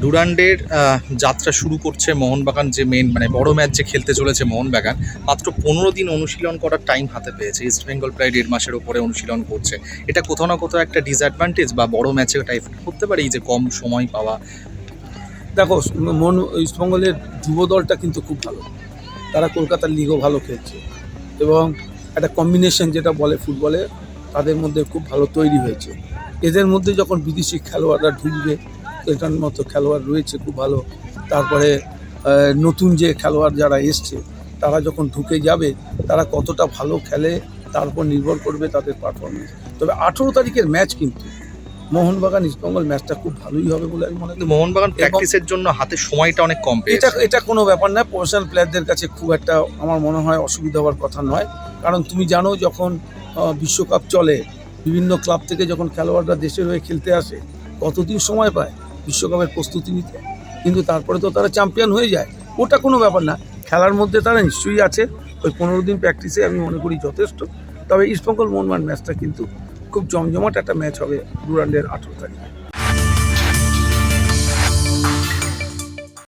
ডুরান্ডের যাত্রা শুরু করছে মোহনবাগান যে মেন মানে বড় ম্যাচ যে খেলতে চলেছে মোহনবাগান। মাত্র পনেরো দিন অনুশীলন করার টাইম হাতে পেয়েছে। ইস্ট বেঙ্গল প্রায় দেড় মাসের ওপরে অনুশীলন করছে। এটা কোথাও না কোথাও একটা ডিসঅ্যাডভান্টেজ বা বড় ম্যাচে এফেক্ট করতে পারে যে কম সময় পাওয়া। দেখো, মন ইস্টবেঙ্গলের যুব দলটা কিন্তু খুব ভালো। তারা কলকাতার লিগও ভালো খেলছে। এবং একটা কম্বিনেশন যেটা বলে ফুটবলে তাদের মধ্যে খুব ভালো তৈরি হয়েছে। এদের মধ্যে যখন বিদেশি খেলোয়াড়রা ঢুকবে এটার মতো খেলোয়াড় রয়েছে খুব ভালো। তারপরে নতুন যে খেলোয়াড় যারা এসছে তারা যখন ঢুকে যাবে তারা কতটা ভালো খেলে তার উপর নির্ভর করবে তাদের পারফরমেন্স তবে আঠেরো তারিখের ম্যাচ কিন্তু মোহনবাগান ইস্টবেঙ্গল ম্যাচটা খুব ভালোই হবে বলে আমি মনে করি। মোহনবাগান প্র্যাকটিসের জন্য হাতে সময়টা অনেক কম এটা এটা কোনো ব্যাপার না প্রফেশনাল প্লেয়ারদের কাছে খুব একটা আমার মনে হয় অসুবিধা হওয়ার কথা নয়। কারণ তুমি জানো যখন বিশ্বকাপ চলে বিভিন্ন ক্লাব থেকে যখন খেলোয়াড়রা দেশের হয়ে খেলতে আসে কতদিন সময় পায়? বিশ্বকাপের প্রস্তুতি নিতে। কিন্তু তারপরে তো তারা চ্যাম্পিয়ন হয়ে যায়। ওটা কোনো ব্যাপার না। খেলার মধ্যে তারা নিশ্চয়ই আছে। ওই পনেরো দিন প্র্যাকটিসে আমি মনে করি যথেষ্ট। তবে ইস্টবেঙ্গল মোহনবান ম্যাচটা কিন্তু খুব জমজমাট একটা ম্যাচ হবে ডুরান্ডের আঠেরো তারিখে।